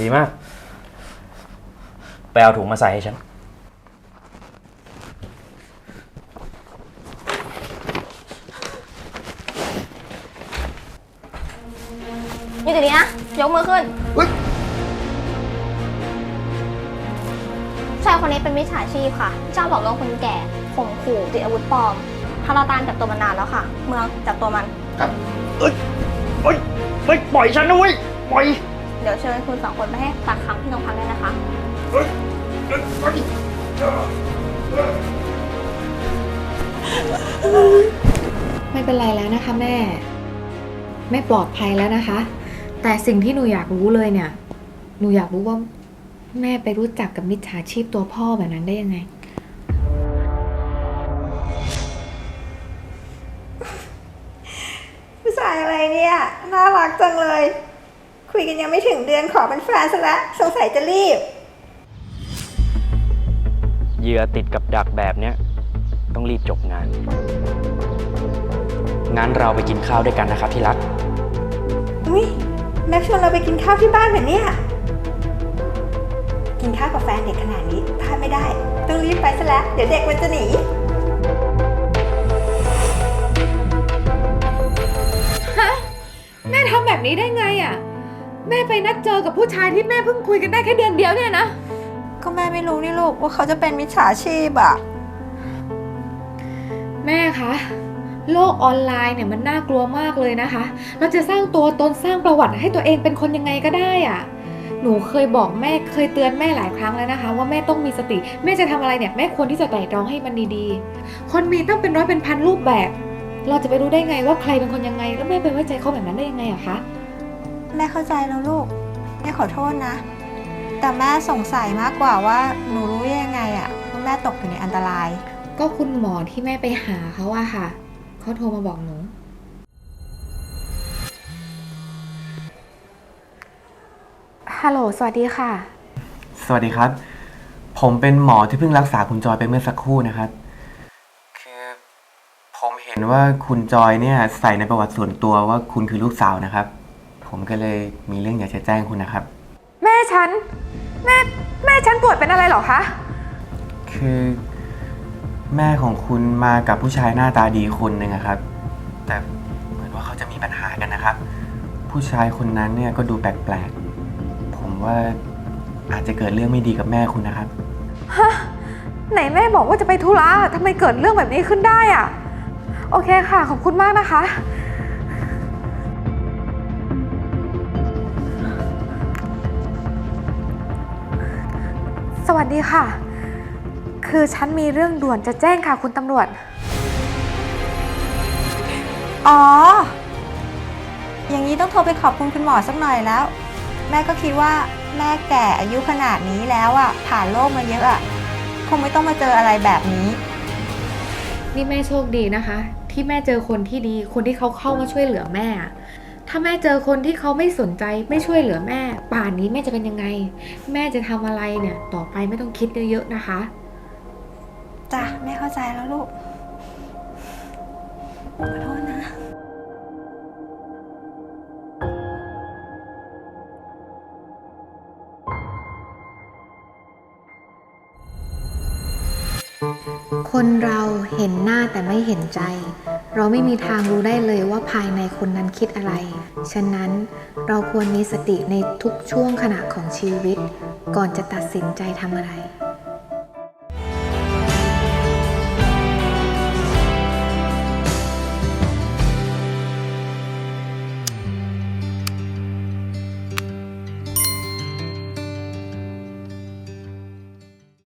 ดีมาก ไปเอาถุงมาใส่ให้ฉันอยู่ตรงนี้นะ ยกมือขึ้น เฮ้ยชายคนนี้เป็นมิจฉาชีพค่ะชอบหลอกลวงคนแก่ข่มขู่ติดอาวุธปลอมถ้าเราตามจับตัวมันนานแล้วค่ะ เมืองจับตัวมันครับเอ้ยเอ้ยไม่ปล่อยฉันนะเว้ย ปล่อย เดี๋ยวเชิญคุณสองคนไปให้ปากคำที่โรงพักได้นะคะเอ้ยเอ้ยเอ้ยไม่เป็นไรแล้วนะคะแม่ แม่ปลอดภัยแล้วนะคะ แต่สิ่งที่หนูอยากรู้เลยเนี่ย หนูอยากรู้ว่า แม่ไปรู้จักกับมิจฉาชีพตัวพ่อแบบนั้นได้ยังไง ผู้ชายอะไรเนี่ย น่ารักจังเลย คุยกันยังไม่ถึงเดือนขอเป็นแฟนซะแล้วสงสัยจะรีบ เหยื่อติดกับดักแบบเนี้ยต้องรีบจบงาน งั้นเราไปกินข้าวด้วยกันนะครับที่รัก อุ้ยแม็กชวนเราไปกินข้าวที่บ้านเหรอเนี่ย กินข้าวกับแฟนเด็กขนาดนี้พลาดไม่ได้ ต้องรีบไปซะแล้วเดี๋ยวเด็กมันจะหนีแม่ทำแบบนี้ได้ไงอะ่ะ แม่ไปนัดเจอกับผู้ชายที่แม่เพิ่งคุยกันได้แค่เดือนเดียวเนี่ยนะ ก็แม่ไม่รู้นี่ลูกว่าเขาจะเป็นมิจฉาชีพอะแม่คะโลกออนไลน์เนี่ยมันน่ากลัวมากเลยนะคะ เราจะสร้างตัวตนสร้างประวัติให้ตัวเองเป็นคนยังไงก็ได้อะหนูเคยบอกแม่เคยเตือนแม่หลายครั้งแล้วนะคะ ว่าแม่ต้องมีสติ แม่จะทำอะไรเนี่ยแม่ควรที่จะไตร่ตรองให้มันดีๆ คนมีต้องเป็นร้อยเป็นพันรูปแบบ เราจะไปรู้ได้ไงว่าใครเป็นคนยังไง แล้วแม่ไปไว้ใจเขาแบบนั้นได้ยังไงอะคะ แม่เข้าใจแล้วลูก แม่ขอโทษนะ แต่แม่สงสัยมากกว่าว่าหนูรู้ได้ยังไงอะว่าแม่ตกอยู่ในอันตราย ก็คุณหมอที่แม่ไปหาเขาอะค่ะ เขาโทรมาบอกหนู ฮัลโหล สวัสดีค่ะ สวัสดีครับ ผมเป็นหมอที่เพิ่งรักษาคุณจอยไปเมื่อสักครู่นะครับ คือผมเห็นว่าคุณจอยเนี่ยใส่ในประวัติส่วนตัวว่าคุณคือลูกสาวนะครับ ผมก็เลยมีเรื่องอยากจะแจ้งคุณนะครับ แม่ฉัน แม่แม่ฉันป่วยเป็นอะไรเหรอคะ คือแม่ของคุณมากับผู้ชายหน้าตาดีคนหนึ่งอะครับ แต่เหมือนว่าเขาจะมีปัญหากันนะครับ ผู้ชายคนนั้นเนี่ยก็ดูแปลกๆ ผมว่าอาจจะเกิดเรื่องไม่ดีกับแม่คุณนะครับไหนแม่บอกว่าจะไปธุระทำไมเกิดเรื่องแบบนี้ขึ้นได้อะโอเคค่ะ ขอบคุณมากนะคะ วัสดีค่ะ คือฉันมีเรื่องด่วนจะแจ้งค่ะคุณตำรวจ อ๋อ อย่างนี้ต้องโทรไปขอบคุณคุณหมอสักหน่อยแล้ว แม่ก็คิดว่าแม่แก่อายุขนาดนี้แล้วอะผ่านโลกมาเยอะอะคงไม่ต้องมาเจออะไรแบบนี้ นี่แม่โชคดีนะคะ ที่แม่เจอคนที่ดีคนที่เขาเข้ามาช่วยเหลือแม่อะ ถ้าแม่เจอคนที่เขาไม่สนใจไม่ช่วยเหลือแม่ ป่านนี้แม่จะเป็นยังไง แม่จะทำอะไรเนี่ย ต่อไปไม่ต้องคิดเยอะๆนะคะ จ้ะแม่เข้าใจแล้วลูก ขอโทษนะ คนเราเห็นหน้าแต่ไม่เห็นใจ เราไม่มีทางรู้ได้เลยว่าภายในคนนั้นคิดอะไร ฉะนั้นเราควรมีสติในทุกช่วงขณะของชีวิต ก่อนจะตัดสินใจทำอะไร